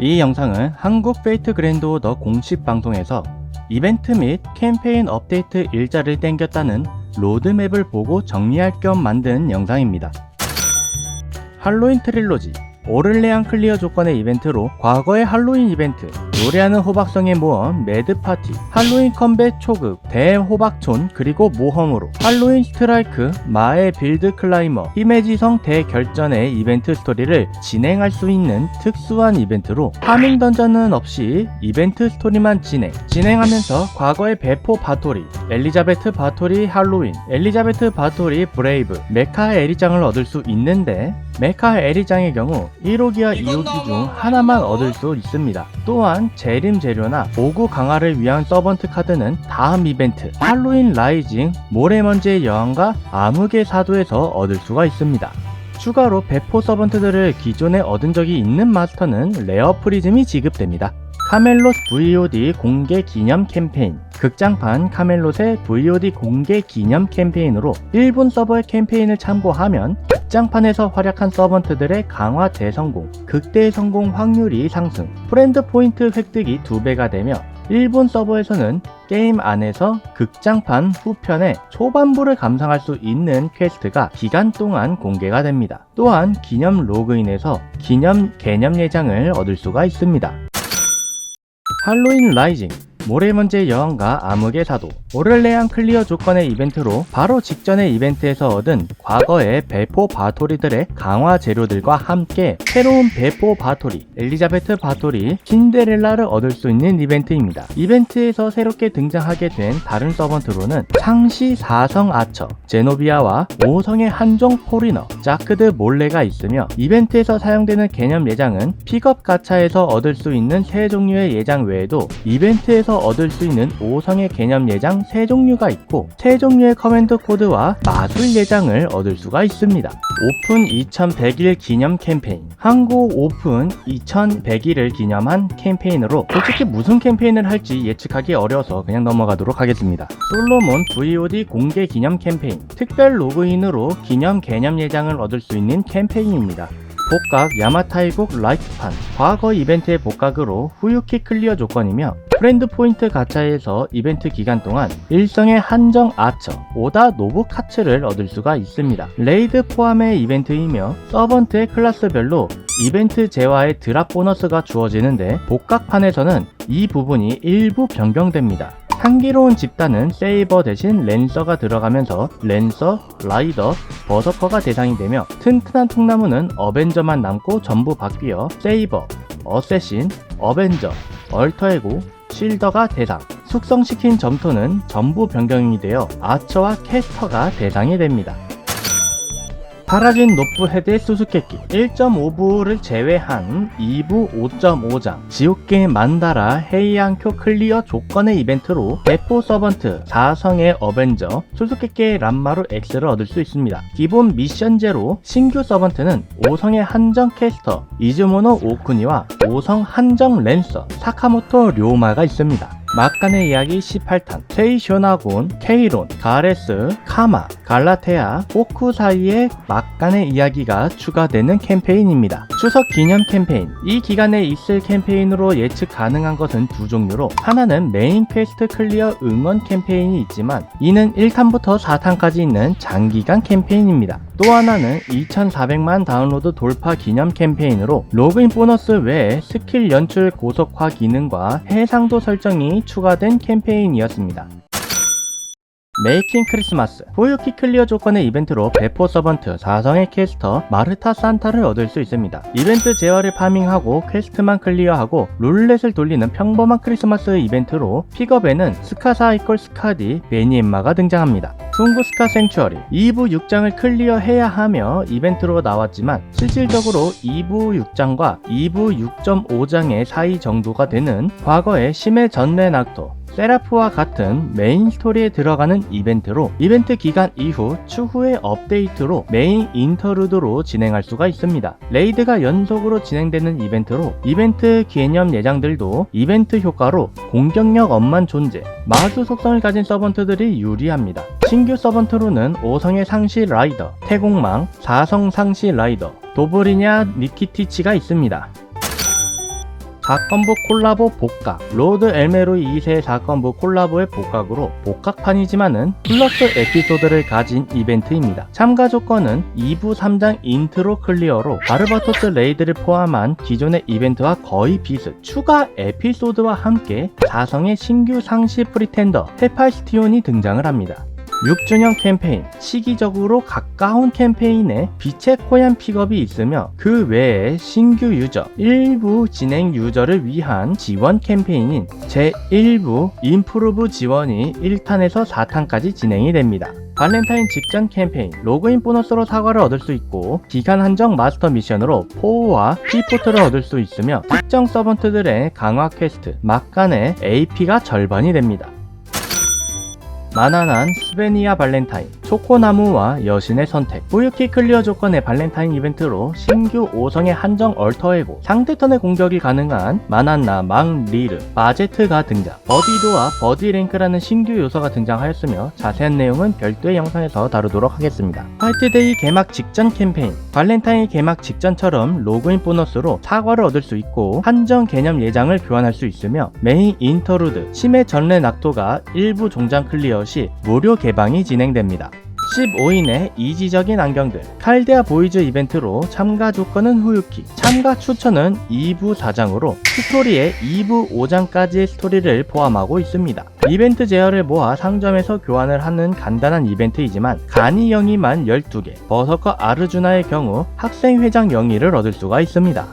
이 영상은 한국 페이트 그랜드 오더 공식 방송에서 이벤트 및 캠페인 업데이트 일자를 땡겼다는 로드맵을 보고 정리할 겸 만든 영상입니다. 할로윈 트릴로지 오를레안 클리어 조건의 이벤트로 과거의 할로윈 이벤트 노래하는 호박성의 모험 매드파티 할로윈 컴뱃 초급 대호박촌 그리고 모험으로 할로윈 스트라이크 마의 빌드 클라이머 힘의 지성 대결전의 이벤트 스토리를 진행할 수 있는 특수한 이벤트로 파밍 던전은 없이 이벤트 스토리만 진행 진행하면서 과거의 배포 바토리 엘리자베트 바토리 할로윈 엘리자베트 바토리 브레이브 메카 에리장을 얻을 수 있는데 메카 에리장의 경우 1호기와 2호기 중 하나만 얻을 수 있습니다. 또한 재림 재료나 오구 강화를 위한 서번트 카드는 다음 이벤트 할로윈 라이징 모래먼지의 여왕과 암흑의 사도에서 얻을 수가 있습니다. 추가로 배포 서번트들을 기존에 얻은 적이 있는 마스터는 레어 프리즘이 지급됩니다. 카멜롯 VOD 공개 기념 캠페인 극장판 카멜롯의 VOD 공개 기념 캠페인으로 일본 서버의 캠페인을 참고하면 극장판에서 활약한 서번트들의 강화 대성공, 극대 성공 확률이 상승, 프렌드 포인트 획득이 2배가 되며 일본 서버에서는 게임 안에서 극장판 후편의 초반부를 감상할 수 있는 퀘스트가 기간 동안 공개가 됩니다. 또한 기념 로그인에서 기념 개념 예장을 얻을 수가 있습니다. 할로윈 라이징 모래먼지의 여왕과 암흑의 사도 오를레안 클리어 조건의 이벤트로 바로 직전의 이벤트에서 얻은 과거의 배포 바토리들의 강화 재료들과 함께 새로운 배포 바토리 엘리자베트 바토리 신데렐라를 얻을 수 있는 이벤트입니다. 이벤트에서 새롭게 등장하게 된 다른 서번트로는 상시 4성 아처 제노비아와 5성의 한종 포리너 자크드 몰레가 있으며 이벤트에서 사용되는 개념 예장은 픽업 가차에서 얻을 수 있는 세 종류의 예장 외에도 이벤트에서 얻을 수 있는 5성의 개념 예장 3종류가 있고 3종류의 커맨드 코드와 마술 예장을 얻을 수가 있습니다. 오픈 2100일 기념 캠페인 한국 오픈 2100일을 기념한 캠페인으로 솔직히 무슨 캠페인을 할지 예측하기 어려워서 그냥 넘어가도록 하겠습니다. 솔로몬 VOD 공개 기념 캠페인 특별 로그인으로 기념 개념 예장을 얻을 수 있는 캠페인입니다. 복각 야마타이국 라이트판 과거 이벤트의 복각으로 후유키 클리어 조건이며 프렌드 포인트 가차에서 이벤트 기간 동안 일성의 한정 아처 오다 노부카츠를 얻을 수가 있습니다. 레이드 포함의 이벤트이며 서번트의 클래스별로 이벤트 재화의 드랍 보너스가 주어지는데 복각판에서는 이 부분이 일부 변경됩니다. 향기로운 집단은 세이버 대신 랜서가 들어가면서 랜서, 라이더, 버서커가 대상이 되며 튼튼한 통나무는 어벤져만 남고 전부 바뀌어 세이버, 어쌔신, 어벤져, 얼터에고, 실더가 대상 숙성시킨 점토는 전부 변경이 되어 아처와 캐스터가 대상이 됩니다. 파라진 노프 헤드의 수수께끼 1.5부를 제외한 2부 5.5장 지옥게임 만다라 헤이안쿄 클리어 조건의 이벤트로 대포 서번트 4성의 어벤져 수수께끼의 람마루 X를 얻을 수 있습니다. 기본 미션제로 신규 서번트는 5성의 한정 캐스터 이즈모노 오쿠니와 5성 한정 랜서 사카모토 료마가 있습니다. 막간의 이야기 18탄 세이쇼나곤, 케이론, 가레스, 카마, 갈라테아, 호쿠 사이의 막간의 이야기가 추가되는 캠페인입니다. 추석 기념 캠페인 이 기간에 있을 캠페인으로 예측 가능한 것은 두 종류로 하나는 메인 퀘스트 클리어 응원 캠페인이 있지만 이는 1탄부터 4탄까지 있는 장기간 캠페인입니다. 또 하나는 2400만 다운로드 돌파 기념 캠페인으로 로그인 보너스 외에 스킬 연출 고속화 기능과 해상도 설정이 추가된 캠페인이었습니다. 메이킹 크리스마스 보유키 클리어 조건의 이벤트로 배포 서번트 4성의 캐스터 마르타 산타를 얻을 수 있습니다. 이벤트 재화를 파밍하고 퀘스트만 클리어하고 룰렛을 돌리는 평범한 크리스마스 이벤트로 픽업에는 스카 사이클 스카디 베니엠마가 등장합니다. 숭구 스카 생추어리 2부 6장을 클리어해야 하며 이벤트로 나왔지만 실질적으로 2부 6장과 2부 6.5장의 사이 정도가 되는 과거의 심해 전내 낙토 세라프와 같은 메인 스토리에 들어가는 이벤트로 이벤트 기간 이후 추후의 업데이트로 메인 인터루드로 진행할 수가 있습니다. 레이드가 연속으로 진행되는 이벤트로 이벤트 개념 예장들도 이벤트 효과로 공격력 엄만 존재, 마수 속성을 가진 서번트들이 유리합니다. 신규 서번트로는 5성의 상시 라이더, 태공망, 4성 상시 라이더, 도브리냐 니키티치가 있습니다. 사건부 콜라보 복각 로드 엘메로이 2세 사건부 콜라보의 복각으로 복각판이지만은 플러스 에피소드를 가진 이벤트입니다. 참가 조건은 2부 3장 인트로 클리어로 바르바토스 레이드를 포함한 기존의 이벤트와 거의 비슷 추가 에피소드와 함께 자성의 신규 상시 프리텐더 헤파스티온이 등장을 합니다. 6주년 캠페인, 시기적으로 가까운 캠페인에 빛의 코얀 픽업이 있으며 그 외에 신규 유저, 일부 진행 유저를 위한 지원 캠페인인 제1부 인프루브 지원이 1탄에서 4탄까지 진행이 됩니다. 발렌타인 직전 캠페인, 로그인 보너스로 사과를 얻을 수 있고 기간 한정 마스터 미션으로 포우와 피포트를 얻을 수 있으며 특정 서번트들의 강화 퀘스트, 막간의 AP가 절반이 됩니다. 마나난 스베니아 발렌타인 초코나무와 여신의 선택. 뿌유키 클리어 조건의 발렌타인 이벤트로 신규 5성의 한정 얼터에고 상대 턴의 공격이 가능한 마난나, 망, 리르, 바제트가 등장. 버디도와 버디랭크라는 신규 요소가 등장하였으며 자세한 내용은 별도의 영상에서 다루도록 하겠습니다. 화이트데이 개막 직전 캠페인. 발렌타인 개막 직전처럼 로그인 보너스로 사과를 얻을 수 있고 한정 개념 예장을 교환할 수 있으며 메인 인터루드 심해 전례 낙도가 일부 종장 클리어 시 무료 개방이 진행됩니다. 15인의 이지적인 안경들. 칼데아 보이즈 이벤트로 참가 조건은 후유키. 참가 추천은 2부 4장으로 스토리에 2부 5장까지의 스토리를 포함하고 있습니다. 이벤트 제어를 모아 상점에서 교환을 하는 간단한 이벤트이지만 가니 영이만 12개 버서커 아르주나의 경우 학생회장 영의를 얻을 수가 있습니다